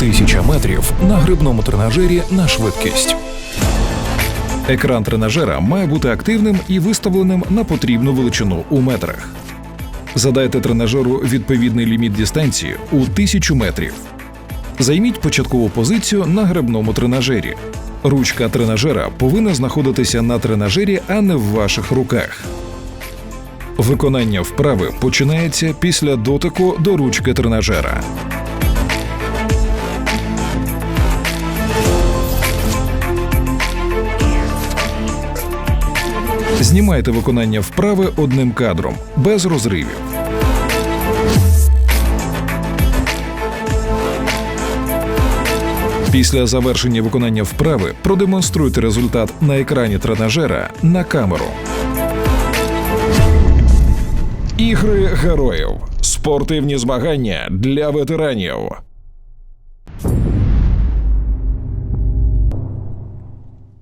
Тисяча метрів на грибному тренажері на швидкість. Екран тренажера має бути активним і виставленим на потрібну величину у метрах. Задайте тренажеру відповідний ліміт дистанції у 1000 метрів. Займіть початкову позицію на грибному тренажері. Ручка тренажера повинна знаходитися на тренажері, а не в ваших руках. Виконання вправи починається після дотику до ручки тренажера. Знімайте виконання вправи одним кадром, без розривів. Після завершення виконання вправи продемонструйте результат на екрані тренажера на камеру. Ігри героїв. Спортивні змагання для ветеранів.